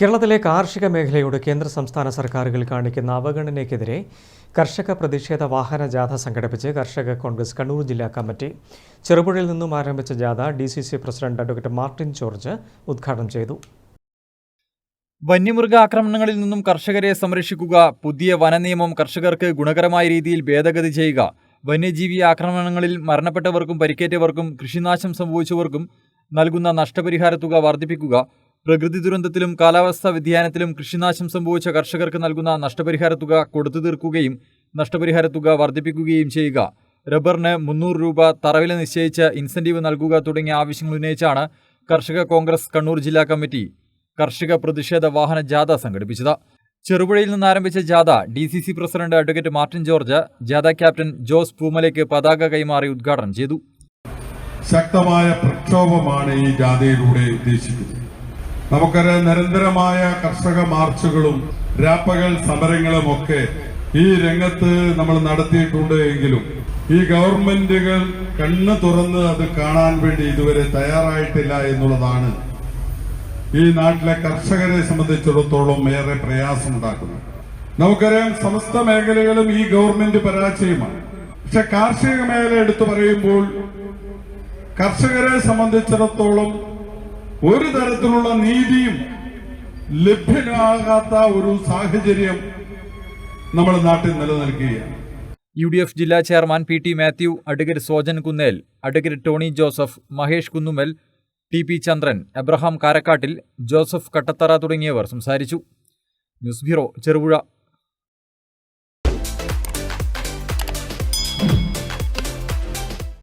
കേരളത്തിലെ കാർഷിക മേഖലയോട് കേന്ദ്ര സംസ്ഥാന സർക്കാരുകൾ കാണിക്കുന്ന അവഗണനയ്ക്കെതിരെ കർഷക പ്രതിഷേധ വാഹന ജാഥ സംഘടിപ്പിച്ച് കർഷക കോൺഗ്രസ് കണ്ണൂർ ജില്ലാ കമ്മിറ്റി ചെറുപുഴയിൽ നിന്നും ആരംഭിച്ച ജാഥ D C C president advocate Martin George ഉദ്ഘാടനം ചെയ്തു. വന്യമൃഗ ആക്രമണങ്ങളിൽ നിന്നും കർഷകരെ സംരക്ഷിക്കുക പുതിയ വനനിയമം കർഷകർക്ക് ഗുണകരമായ രീതിയിൽ ഭേദഗതി ചെയ്യുക വന്യജീവി ആക്രമണങ്ങളിൽ മരണപ്പെട്ടവർക്കും പരിക്കേറ്റവർക്കും കൃഷിനാശം സംഭവിച്ചവർക്കും നൽകുന്ന നഷ്ടപരിഹാര തുക വർദ്ധിപ്പിക്കുക പ്രകൃതി ദുരന്തത്തിലും കാലാവസ്ഥാ വ്യതിയാനത്തിലും കൃഷിനാശം സംഭവിച്ച കർഷകർക്ക് നൽകുന്ന നഷ്ടപരിഹാര തുക കൊടുത്തു തീർക്കുകയും നഷ്ടപരിഹാര തുക വർദ്ധിപ്പിക്കുകയും ചെയ്യുക. റബ്ബറിന് മുന്നൂറ് രൂപ തറവില നിശ്ചയിച്ച് ഇൻസെന്റീവ് നൽകുക തുടങ്ങിയ ആവശ്യങ്ങൾ ഉന്നയിച്ചാണ് കർഷക കോൺഗ്രസ് കണ്ണൂർ ജില്ലാ കമ്മിറ്റി കർഷക പ്രതിഷേധ വാഹന ജാഥ സംഘടിപ്പിച്ചത്. ചെറുപുഴയിൽ നിന്ന് ആരംഭിച്ച ജാഥ D C C president advocate Martin George ജാഥ ക്യാപ്റ്റൻ ജോസ് പൂമലയ്ക്ക് പതാക കൈമാറി ഉദ്ഘാടനം ചെയ്തു. ശക്തമായ പ്രക്ഷോഭമാണ് ഈ ജാഥയിലൂടെ ഉദ്ദേശിക്കുന്നത്. നമുക്കറിയാം നിരന്തരമായ കർഷക മാർച്ചുകളും രാപ്പകൽ സമരങ്ങളും ഒക്കെ ഈ രംഗത്ത് നമ്മൾ നടത്തിയിട്ടുണ്ട് എങ്കിലും ഈ ഗവൺമെന്റുകൾ കണ്ണു തുറന്ന് അത് കാണാൻ വേണ്ടി ഇതുവരെ തയ്യാറായിട്ടില്ല എന്നുള്ളതാണ് ഈ നാട്ടിലെ കർഷകരെ സംബന്ധിച്ചിടത്തോളം ഏറെ പ്രയാസമുണ്ടാക്കുന്നത്. നമുക്കറിയാം സമസ്ത മേഖലകളും ഈ ഗവൺമെന്റ് പരാജയമാണ്. പക്ഷെ കാർഷിക മേഖല എടുത്തു പറയുമ്പോൾ കർഷകരെ സംബന്ധിച്ചിടത്തോളം ഒരു തരത്തിലുള്ള നീതിയും ലഭ്യമാകാത്ത ഒരു സാഹചര്യം നമ്മുടെ നാട്ടിൽ നിലനിൽക്കുകയാണ്. യു ഡി എഫ് ജില്ലാ chairman P T Mathew advocate Sojan Kunnel advocate Tony Joseph Mahesh Kunnumal T P Chandran Abraham Karakkattil Joseph Kattathara തുടങ്ങിയവർ സംസാരിച്ചു. News bureau Cherupuzha.